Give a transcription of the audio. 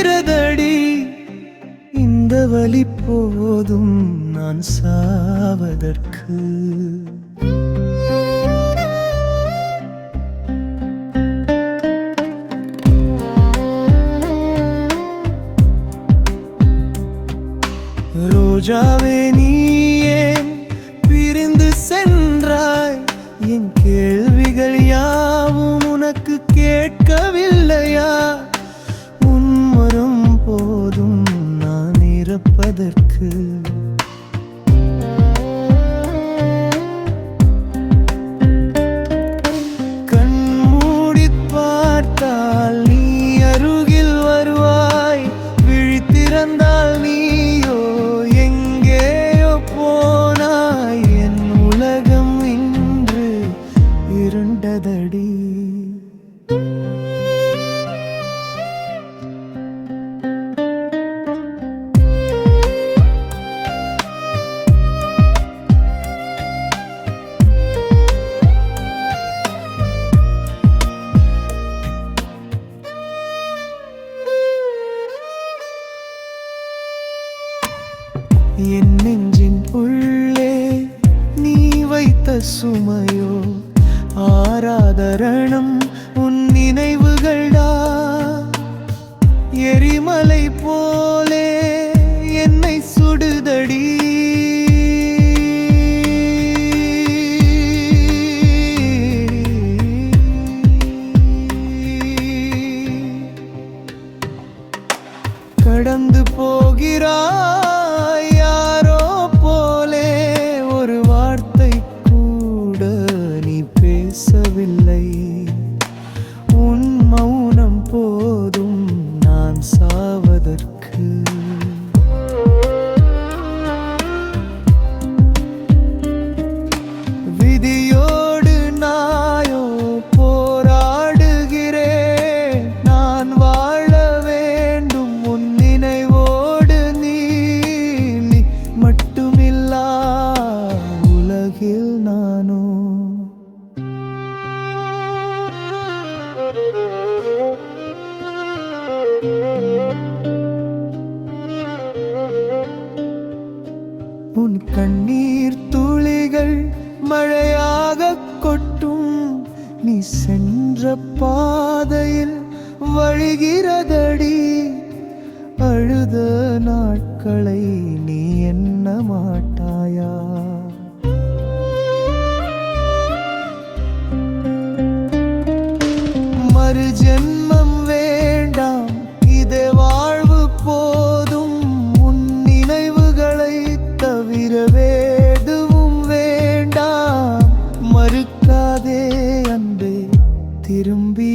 வழிகிறதடி இந்த வழி போதும் நான் சாவதற்கு. ரோஜாவே நீ ஏன் பிரிந்து சென்றாய். என் கேள்விகள் யாவும் உனக்கு கேட்கவில்லையா? போதும் நான் இறப்பதற்கு தடி என் நெஞ்சின் உள்ளே நீ வைத்த சுமையோ? ஆராதரணம் உன் நினைவுகள்டா. எரிமலை போலே என்னை சுடுதடி. கடந்து போகிறார் பேசவில்லை கண்ணீர் துளிகள் மழையாக கொட்டும். நீ சென்ற பாதையில் வழிகிறதடி. அழுத நாட்களை நீ என்ன மாட்டாயா? மறு ஜென்ம திரும்பி